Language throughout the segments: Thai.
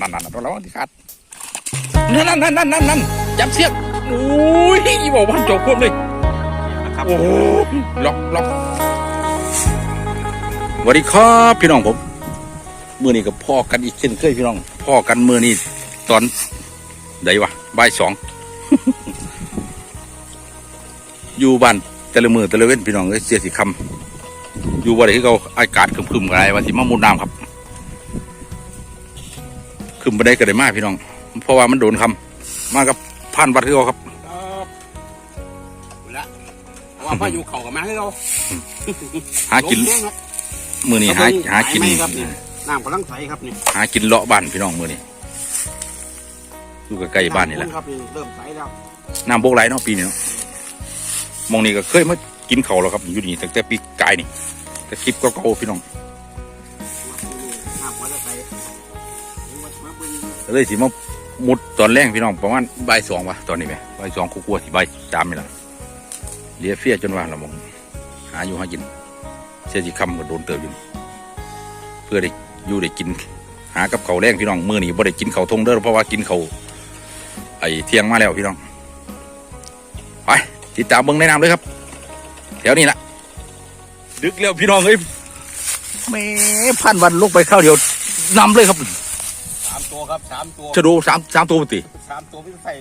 นั่นนั่นนั่นระวังที่ขาดนั่นนั่นนั่นนั่นนั่นนั่นจับเสียกโอ้ยบอกว่าจบควบเลยโอ้ล็อกล็อกสวัสดีครับพี่น้องผมมือนี้กับพ่อกันอีกเช่นเคยพี่น้อง พ่อกันมือนี้ตอนใดวะบ่ายสองอยู่บ้านแต่ละมือแต่ละเว้นพี่น้องเอ้ยเสียสิคำอยู่บ่ได้คือเขาอากาศคึมๆอะไรวันที่มามุดน้ำครับ ครึมไปได้ก็ได้มากพี่น้อง เพราะว่ามันโดนคำมากับผ่านวัดคือเขาครับครับเอาละเพราะว่าพายุเข่ากับมาให้เราหากินลมแห้งครับมือนี้หาหากินไหมครับเนี่ยน้ำกำลังใสครับนี่หากินเลาะบ้านพี่น้องมือนี้อยู่ใกล้ๆบ้านนี่แหละครับนี่เริ่มใสแล้วน้ำโบกไหลเนาะปีนี้เนาะมองนี่ก็เคยมากินเขาวแล้วครับอยู่นี่ตั้งแต่ปีกายนี่แต่คลิปก็เก่าๆพี่น้อง เลยสิมามุดตอนแรกพี่น้องประมาณใบสองวะตอนนี้ไหมใบสองกลัวๆสิบ่ายสามนี่แหละเลียเฟียจนว่าเรามองหาอยู่หากินเสียสิคำก็โดนเติบอยู่นี่เพื่อได้อยู่ได้กิน หากับเขาแรงพี่น้องมือนี่บ่ได้กินเขาทงเด้อเพราะว่ากินเขาไอเที่ยงมาแล้วพี่น้องไปติดตามเบิ้งในะนำเลยครับแถวนี้ละดึกแล้วพี่น้องเอ้ยแม่พันวันลงไปข้าวเดียวนำเลยครับ ตัวครับสามตัวชะโดสามสามตัวปกติสามตัวพี่ใส่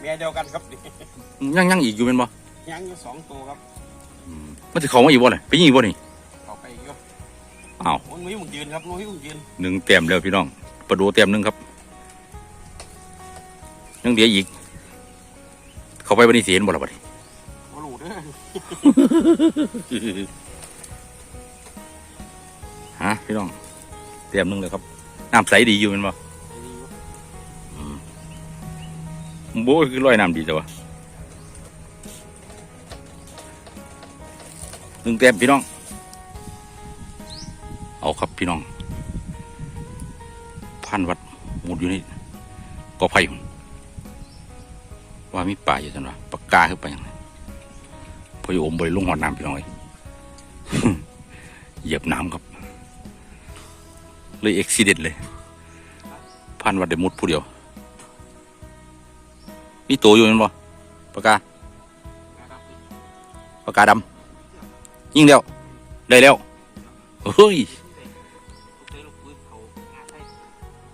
เมียเดียวกันครับนี่ยังยังอีกอยู่เป็นบ่ยังอยู่สองตัวครับมันจะเขามาอีกบ่เลยไปยิงอีกบ่นี่เข้าไปอีกครับอ้าวมันมีมึงยืนครับนุ้ยมึงยืนหนึ่งเต็มแล้วพี่น้องประดูเต็มหนึ่งครับยังเดียวอีก เขาไปวันนี้เสียนบ่ละบัดนี้มาหลูเด้อฮะพี่น้องเต็มหนึ่งเลยครับน้ำใสดีอยู่เป็นบ่ โบ้คือลอยน้ำดีแต่ว่าหนึ่งเต็มพี่น้อง เอาครับพี่น้องพันวัดหมุดอยู่นี่กอไผ่พุ่นว่ามีป่าอยู่จังวะปากกาขึ้นไปยังไงพออยู่อมบริลุงหอดน้ำพี่น้องเอ้ยเหยียบน้ำครับ เลยเอ็กซิเดนเลยพันวัดได้มุดผู้เดียว มีตัวอยู่แมันบ่ปากกาปากกาดำยิงเดียวได้แล้วเฮ้ย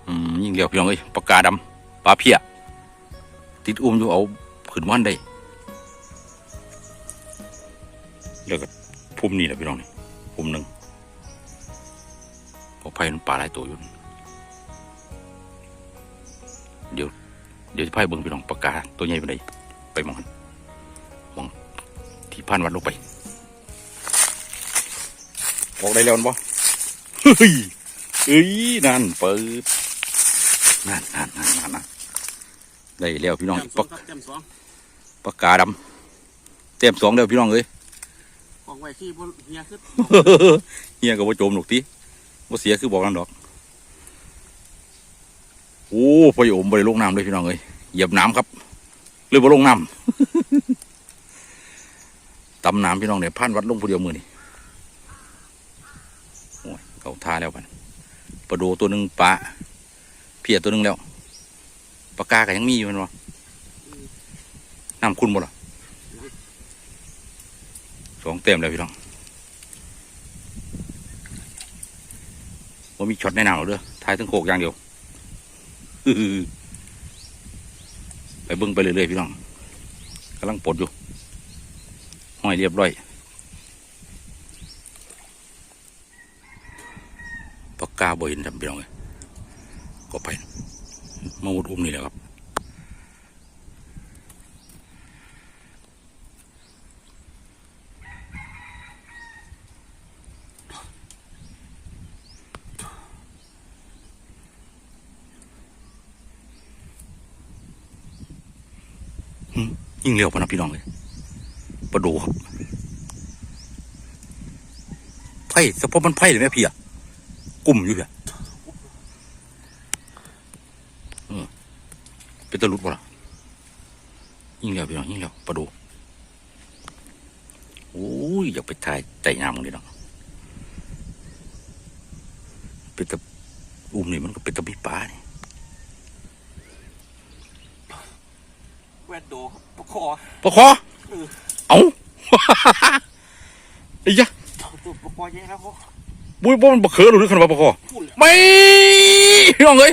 อืมยิงเดียวพี่น้องเอ้ยปากกาดำปลาเพียติดอุ้มอยู่เอาขึ้นวันได้แล้วก็พุ่มนี่แหละพี่น้องนี่พุ่มหนึ่งพอไผ่มันปลาหลายตัวอยู่เดี๋ยว เดี๋ยวจะไพ่เบิ่งพี่น้องปากกาตัวใหญ่ไปไหนไปมองกันมองที่พันวัดลงไปออกได้แล้วบ่เฮ้ยเอ้ยนั่นเปิดนั่นนั่นนั่นนั่นนั่นได้แล้วพี่น้องเต็มสอปางกครับเต็มสองปากกาดำเต็มสองแล้วพี่น้องเอ้ยกองไว้ขี้บนเฮียขึ้นเฮียก็บ่โจมหนกทีบ่เสียคือบอกนั่นดอก โอ้พอยอมบ่ได้ลงน้ำเลยพี่น้องเอ้ยเหยียบน้ำครับหรือบ่ลงน้ำตำน้ำพี่น้องเนี่ยพันวัดลงผู้เดียวมือนี่โอ้ยเขาท่าแล้วกันปลาโดตัวหนึ่งปลาเพียตัวหนึ่งแล้วปลากาก็ยังมีอยู่มันวะน้ำคุณหมดหรอสองเต็มแล้วพี่น้องว่ามีช็อตในน้ำหรอกเด้อท้ายทั้งโคกอย่างเดียว ไปเบิ้งไปเรื่อยๆพี่น้องกำลังปลดอยู่ห้อยเรียบร้อยปากกาบ่เห็นทำพี่น้องเลยก็ไปมาวุดอุ้มนี่แหละครับ หึ ยิ่งเร็วพอนะพี่น้องเลยประดูครับไผ่สะพกมันไผ่เลยแม่พี่อะกลุ่มอยู่เพี่ยเออเป็นตะลุดบ่ล่ะยิ่งเร็วพี่น้องยิ่งเร็วประดูโอ้ยอยากไปถ่ายใจงามมึงดิเนาะเป็นตะอุ้มนี่มันก็เป็นตะมีปลานี่ นโดปะคอปะคอเอาไอ้ยะตัวปะคอเยอะครับพ่อบุ้ยบ่มันบะเขือหรือขนมปะคอพูดเลยไม่พี่น้องเอ้ย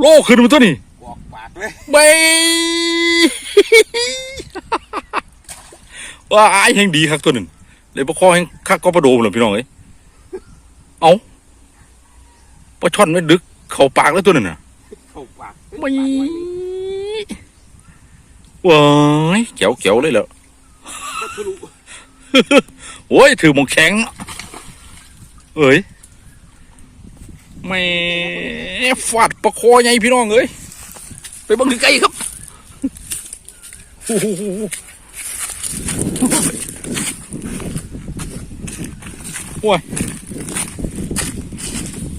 โลขึ้นมาตัวนี้บอกปากเลยไม่ว่าไอ้แห่งดีครับตัวหนึ่งเลยปะคอแห่งคักก็ประโดมเลยพี่น้องเอ้ยเอาปลาช่อนไม่ดึก เข่าปากแล้วตัวหนึ่งน่ะเข้าปากไม่ ว้ายเขียวเขียวเลยเหรอก็ทะลุโอ้ยถือหมองแข็งเอ้ยแม่ฟาดประคอไงพี่น้องเอ้ยไปบังใกล้ครับโอ้โหโอ้ย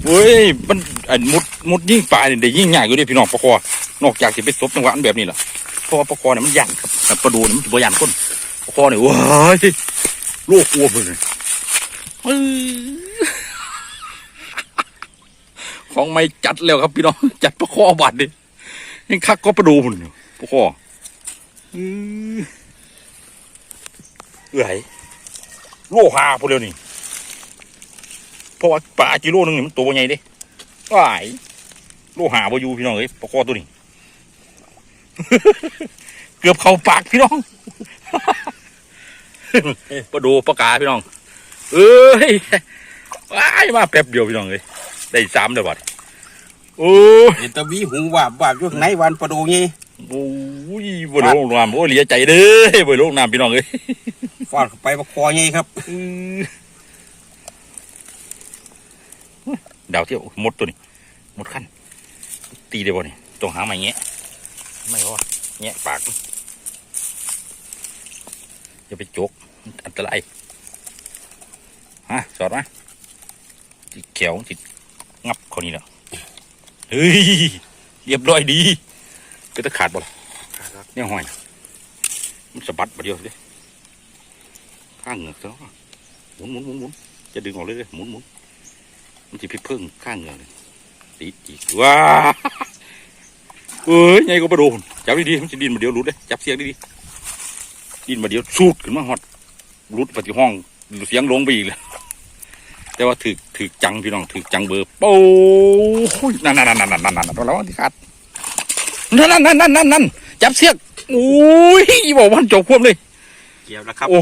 เว้ยมันอันมุดมุดยิ่งป่าเนี่ยได้ยิ่งยากอยู่เดิพี่น้องประคอนอกจากจะไปซบจังหวะอันแบบนี้ล่ะ เพราะว่าประคอเนี่ยมันยันครับแต่ประดูเนี่ยมันบ่ยันคนประคอเนี่ยว้ายโลกกลัวเลยเอ้ยของไม่จัดแล้วครับพี่น้องจัดประคอบาดดิยังคักก็ประดูมันอยู่ประคออื้อเอื่อยโลหาพวกเดียวนี่เพราะว่าปลากิโลหนึงนี่มันตัวใหญ่เด้ว้ายโลหาบ่อยู่พี่น้องเอ้ยประคอตัวนี้ เกือบเข้าปากพี่น้องประดูประกาพี่น้อง เอ้ยว้ายมาแป๊บเดียวพี่น้องเลยได้สามเดือนบัดโอ้ยเห็นแตะวีหูว่าบว่าบอยู่ข้างในวันปะโดไงโอ้ยบริโภคน้ำโอ้ยเหลียใจเด้อบริโภคน้ำพี่น้องเลยฟาดเข้าไปปะคอไงครับอื้อดาวเที่ยวหมดตัวนี้หมดขั้นตีได้บ่นี่ต้องหาไม้แงะ ไม่พอแงะปากอย่าไปจกอันตรายฮะสอดมาจิเขียวจิงับเขานี่แล้วเฮ้ยเรียบร้อยดีก็จะขาดบ่ล่ะเนี่ยห้อยน่ะมันสะบัดบ่เดียวเลยข้างเหงือกซะหมุนหมุนหมุนหมุนจะดึงออกเลยเลยหมุนหมุนมันจะพิเพิ่งข้างเหงือกเลยติดจีกว้า เอ้ยไงก็ประโดนจับดีๆมันจะดินมาเดียวหลุดเลยจับเสียงดีๆดินมาเดียวสูดขึ้นมาฮอดหลุดไปที่ห้องเสียงลงไปอีกเลยแต่ว่าถือถือจังพี่น้องถือจังเบอร์โป้ยนั่นนั่นนั่นนั่นนั่นนั่นนั่นแล้วที่ขาดนั่นนั่นนั่นนั่นนั่นนั่นจับเสียกโอ้ยบอกวันจบควบเลยเกี่ยวแล้วครับ โอ้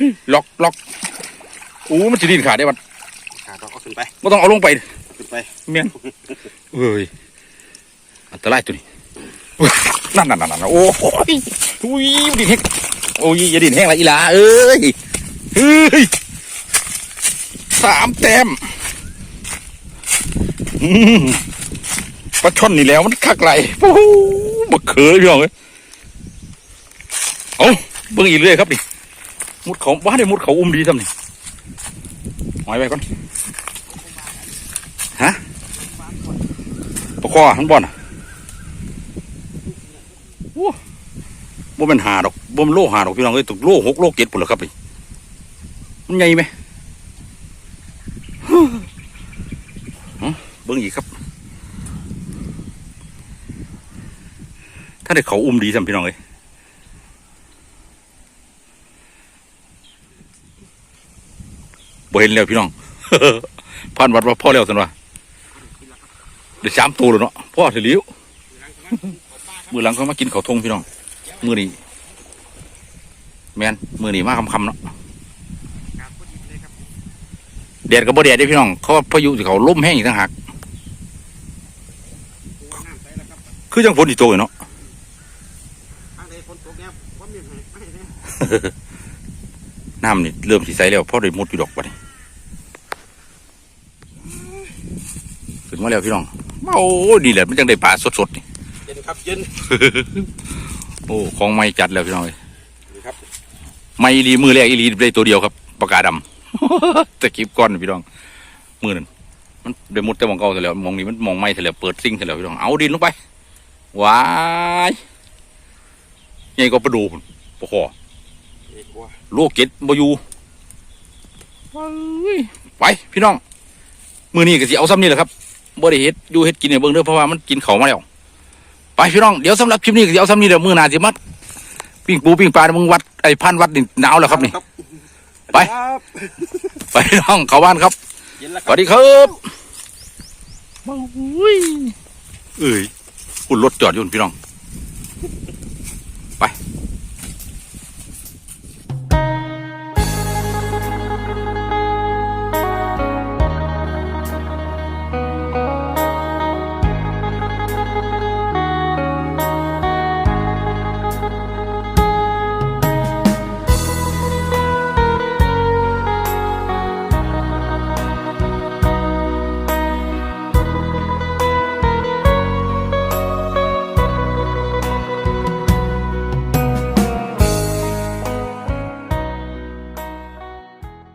ยล็อกล็อกโอ้มันจะดินขาดได้บัดขาดเอาขึ้นไปไม่ต้องเอาลงไปขึ้นไปเมียนเอ้ยอันตรายตัวนี้ นั่นนั่นนั่นนั่นโอ้ยอุ้ยดินแห้งโอ้ยอย่าดินแห้งละอีหลาเอ้ยเฮ้ยสามแต้มปลาช่อนนี่แล้วมันคักไหลโอ้โหบักเขยพี่น้องเอ้ยเอาเบิ่งอีกเรื่อยครับนี่มุดเขาบ้านได้มุดเขาอุ้มดีทำนี่หอยไปก่อนปะคอทั้งบอนอะ บ่เป็นหาดอกบ่เป็นโลหาดอกพี่น้องเอ้ยตกโลหกโลเจ็ดปุ่นแล้วครับนี่มันใหญ่ไหมฮะเบิ่งอีกครับ ถ้าได้เขาอุ้มดีสัมพี่น้องเอ้ยบ่เห็นแล้วพี่น้องผ่านวัดว่าพ่อแล้วสันว่าเดี๋ยวสามตัวเลยเนาะพ่อเฉลียว มือหลังเขามากินเขาทงพี่น้อง มือนี้แมนมือนี้มาคำคำเนาะแดดก็บ่แดดได้พี่น้อง เขาพายุสิเขาล่มแห้งอีกต่างหากคือจังฝนอีโตอยู่เนาะทางเนาะน้ำนี่เริ่มสีใสแล้วพ่อได้มุดอยู่ดอกบัดนี้ขึ้นมาแล้วพี่น้องโอ้ดีแหละมันจังได้ปลาสดๆนี่ ครับเย็นโอ้ของไม่จัดแล้วพี่น้องเอ้ยนี่ครับไม่อีหลีมือแรกอีหลีได้ตัวเดียวครับปากกาดำตะคลิปก้อนพี่น้องมือนั่นมันได้มุดแต่มองเก่าแต่แล้วมองนี้มันมองไม่แต่แล้วเปิดซิงแต่แล้วพี่น้องเอาดินลงไปว้ายไงก็ประดูพุ่นปะคอนี่กลัวโลกเก็ตบอยู่ว้ายไปพี่น้องมือนี้ก็สิเอาซ้ำนี่แหละครับบ่ได้เฮ็ดอยู่เฮ็ดกินเนี่ยเบิ่งเด้อเพราะว่ามันกินเขาวมาแล้ว ไปพี่น้องเดี๋ยวสำหรับคลิปนี้เดี๋ยวสำนี้เดี๋ยวมือหนาสิมัดปิ้งปูปิ้งปลามึงวัดไอ้พันวัดนี่หนาวแล้วครับนี่ ไป ไปพี่น้องเข้าบ้านครับสวัสดีครับมาอุ้ยเอ้ยอุ่นรถจอดอยู่พี่น้อง